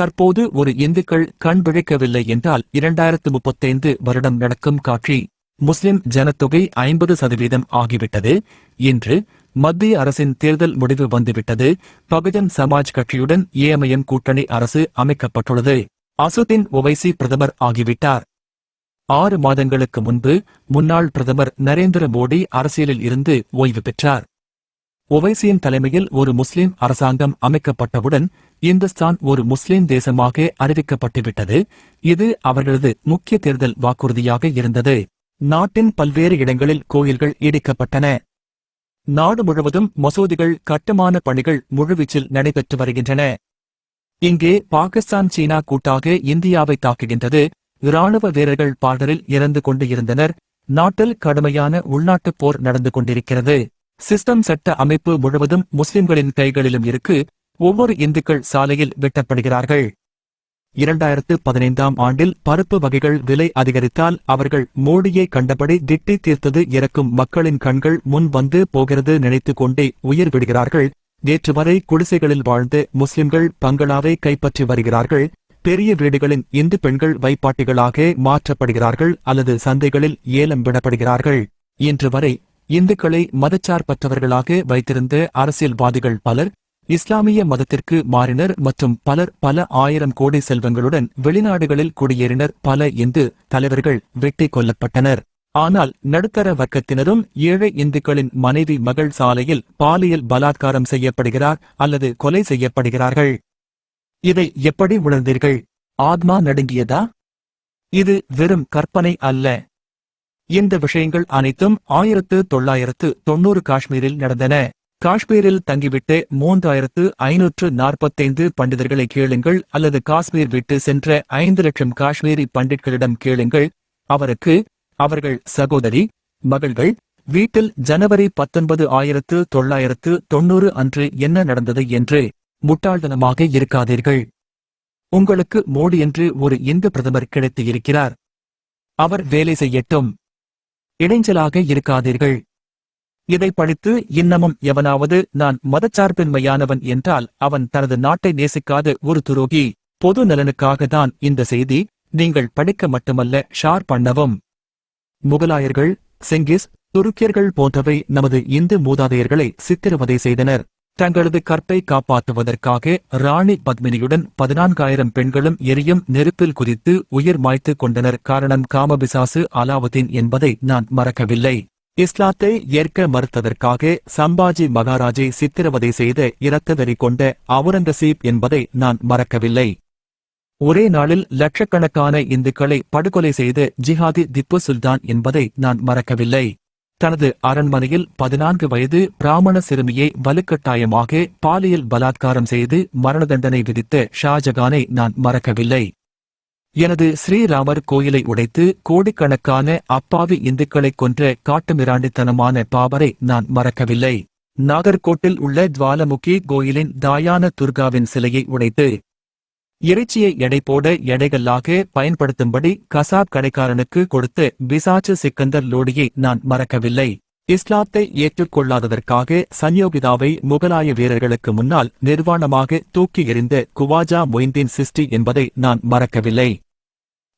தற்போது ஒரு இந்துக்கள் கண் பிழைக்கவில்லை என்றால் இரண்டாயிரத்து முப்பத்தைந்து வருடம் நடக்கும் காட்சி முஸ்லிம் ஜனத்தொகை ஐம்பது சதவீதம் ஆகிவிட்டது. இன்று மத்திய அரசின் தேர்தல் முடிவு வந்துவிட்டது. பகுஜன் சமாஜ் கட்சியுடன் ஏஎம்ஐஎம் கூட்டணி அரசு அமைக்கப்பட்டுள்ளது. அசுதீன் ஒவைசி பிரதமர் ஆகிவிட்டார். ஆறு மாதங்களுக்கு முன்பு முன்னாள் பிரதமர் நரேந்திர மோடி அரசியலில் இருந்து ஓய்வு பெற்றார். ஒவைசியின் தலைமையில் ஒரு முஸ்லிம் அரசாங்கம் அமைக்கப்பட்டவுடன் இந்துஸ்தான் ஒரு முஸ்லிம் தேசமாக அறிவிக்கப்பட்டுவிட்டது. இது அவர்களது முக்கிய தேர்தல் வாக்குறுதியாக இருந்தது. நாட்டின் பல்வேறு இடங்களில் கோயில்கள் இடிக்கப்பட்டன. நாடு முழுவதும் மசூதிகள் கட்டுமான பணிகள் முழுவீச்சில் நடைபெற்று வருகின்றன. இங்கே பாகிஸ்தான் சீனா கூட்டாக இந்தியாவை தாக்குகின்றது. இராணுவ வீரர்கள் பாடலில் இறந்து கொண்டு இருந்தனர் நாட்டில் கடுமையான உள்நாட்டுப் போர் நடந்து கொண்டிருக்கிறது. சிஸ்டம் சட்ட அமைப்பு முழுவதும் முஸ்லிம்களின் கைகளிலும் இருக்கு. ஒவ்வொரு இந்துக்கள் சாலையில் வெட்டப்படுகிறார்கள். இரண்டாயிரத்து பதினைந்தாம் ஆண்டில் பருப்பு வகைகள் விலை அதிகரித்தால் அவர்கள் மோடியை கண்டபடி திட்டி தீர்த்தது இறக்கும் மக்களின் கண்கள் முன் வந்து போகிறது நினைத்துக் கொண்டே உயிர் விடுகிறார்கள். நேற்று வரை குடிசைகளில் வாழ்ந்த முஸ்லிம்கள் பங்களாவை கைப்பற்றி வருகிறார்கள். பெரிய வீடுகளின் இந்து பெண்கள் வைப்பாட்டிகளாக மாற்றப்படுகிறார்கள் அல்லது சந்தைகளில் ஏலம் விடப்படுகிறார்கள். இன்று வரை இந்துக்களை மதச்சார்பற்றவர்களாக வைத்திருந்த அரசியல்வாதிகள் பலர் இஸ்லாமிய மதத்திற்கு மாறினர் மற்றும் பலர் பல ஆயிரம் கோடி செல்வங்களுடன் வெளிநாடுகளில் குடியேறினர் பல இந்து தலைவர்கள் வெட்டிக் கொல்லப்பட்டனர். ஆனால் நடுத்தர வர்க்கத்தினரும் ஏழை இந்துக்களின் மனைவி மகள் சாலையில் பாலியல் பலாத்காரம் செய்யப்படுகிறார் அல்லது கொலை செய்யப்படுகிறார்கள். இதை எப்படி உணர்ந்தீர்கள்? ஆத்மா நடுங்கியதா? இது வெறும் கற்பனை அல்ல. இந்த விஷயங்கள் அனைத்தும் ஆயிரத்து தொள்ளாயிரத்து தொன்னூறு காஷ்மீரில் நடந்தன. காஷ்மீரில் தங்கிவிட்டு மூன்றாயிரத்து ஐநூற்று நாற்பத்தைந்து பண்டிதர்களை கேளுங்கள் அல்லது காஷ்மீர் விட்டு சென்ற ஐந்து லட்சம் காஷ்மீரி பண்டிட்களிடம் கேளுங்கள். அவருக்கு அவர்கள் சகோதரி மகள்கள். வீட்டில் ஜனவரி பத்தொன்பது ஆயிரத்து தொள்ளாயிரத்து தொன்னூறு அன்று என்ன நடந்தது என்று முட்டாள்தனமாக இருக்காதீர்கள். உங்களுக்கு மோடி என்று ஒரு இந்து பிரதமர் கிடைத்து இருக்கிறார். அவர் வேலை செய்யட்டும். இடைஞ்சலாக இருக்காதீர்கள். இதை படித்து இன்னமும் எவனாவது நான் மதச்சார்பின்மையானவன் என்றால் அவன் தனது நாட்டை நேசிக்காத ஒரு துரோகி. பொது நலனுக்காக தான் இந்த செய்தி நீங்கள் படிக்க மட்டுமல்ல ஷார் பண்ணவும். முகலாயர்கள் செங்கிஸ் துருக்கியர்கள் போன்றவை நமது இந்து மூதாதையர்களை சித்திரவதை செய்தனர். தங்களது கற்பை காப்பாற்றுவதற்காக ராணி பத்மினியுடன் பதினான்காயிரம் பெண்களும் எரியும் நெருப்பில் குதித்து உயிர் மாய்த்து கொண்டனர். காரணம் காமபிசாசு அலாவுதீன் என்பதை நான் மறக்கவில்லை. இஸ்லாத்தை ஏற்க மறுத்ததற்காக சம்பாஜி மகாராஜை சித்திரவதை செய்த இரத்தவெறி கொண்ட அவுரங்கசீப் என்பதை நான் மறக்கவில்லை. ஒரே நாளில் லட்சக்கணக்கான இந்துக்களை படுகொலை செய்த ஜிஹாதி திப்பு சுல்தான் என்பதை நான் மறக்கவில்லை. தனது அரண்மனையில் பதினான்கு வயது பிராமண சிறுமியை வலுக்கட்டாயமாக பாலியல் பலாத்காரம் செய்து மரண தண்டனை விதித்த ஷாஜகானை நான் மறக்கவில்லை. எனது ஸ்ரீராமர் கோயிலை உடைத்து கோடிக்கணக்கான அப்பாவி இந்துக்களைக் கொன்ற காட்டுமிராண்டித்தனமான பாபரை நான் மறக்கவில்லை. நாகர்கோட்டில் உள்ள ஜுவாலமுகி கோயிலின் தாயான துர்காவின் சிலையை உடைத்து இறைச்சியை எடை போட எடைகளாக பயன்படுத்தும்படி கசாப் கடைக்காரனுக்கு கொடுத்த பிசாச்சு சிக்கந்தர் லோடியை நான் மறக்கவில்லை. இஸ்லாத்தை ஏற்றுக்கொள்ளாததற்காக சன்யோகிதாவை முகலாய வீரர்களுக்கு முன்னால் நிர்வாணமாக தூக்கி எறிந்த குவாஜா மொய்தீன் சிஸ்டி என்பதை நான் மறக்கவில்லை.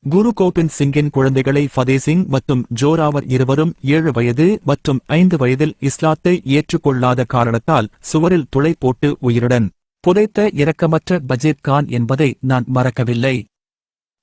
குரு கோபிந்த் சிங்கின் குழந்தைகளை ஃபதே சிங் மற்றும் ஜோராவர் இருவரும் ஏழு வயது மற்றும் ஐந்து வயதில் இஸ்லாத்தை ஏற்றுக்கொள்ளாத காரணத்தால் சுவரில் துளை போட்டு உயிருடன். புதைத்த இரக்கமற்ற பஜீத் கான் என்பதை நான் மறக்கவில்லை.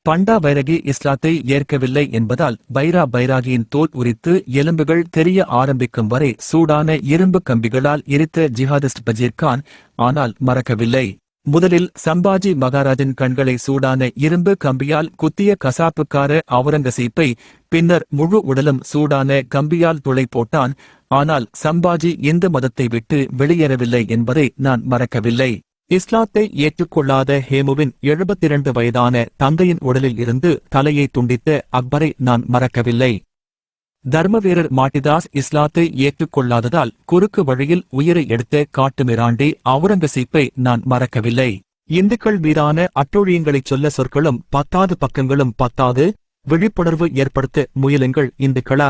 பண்டா பைரகி இஸ்லாத்தை ஏற்கவில்லை என்பதால் பைரா பைராகியின் தோல் உரித்து எலும்புகள் தெரிய ஆரம்பிக்கும் வரை சூடான இரும்பு கம்பிகளால் எரித்த ஜிஹாதிஸ்ட் பஜீர் கான் ஆனால் மறக்கவில்லை. முதலில் சம்பாஜி மகாராஜின் கண்களை சூடான இரும்பு கம்பியால் குத்திய கசாப்புக்கார அவுரங்கசீப்பை பின்னர் முழு உடலும் சூடான கம்பியால் துளை போட்டான். ஆனால் சம்பாஜி இந்து மதத்தை விட்டு வெளியேறவில்லை என்பதை நான் மறக்கவில்லை. இஸ்லாத்தை ஏற்றுக்கொள்ளாத ஹேமுவின் எழுபத்திரண்டு வயதான தந்தையின் உடலில் இருந்து தலையை துண்டித்த அக்பரை நான் மறக்கவில்லை. தர்மவீரர் மாட்டிதாஸ் இஸ்லாத்தை ஏற்றுக்கொள்ளாததால் குறுக்கு வழியில் உயிரை எடுத்த காட்டுமிராண்டி அவுரங்கசீப்பை நான் மறக்கவில்லை. இந்துக்கள் மீதான அட்டொழியங்களைச் சொல்ல சொற்களும் பத்தாது பக்கங்களும் பத்தாது. விழிப்புணர்வு ஏற்படுத்த முயலுங்கள் இந்துக்களா?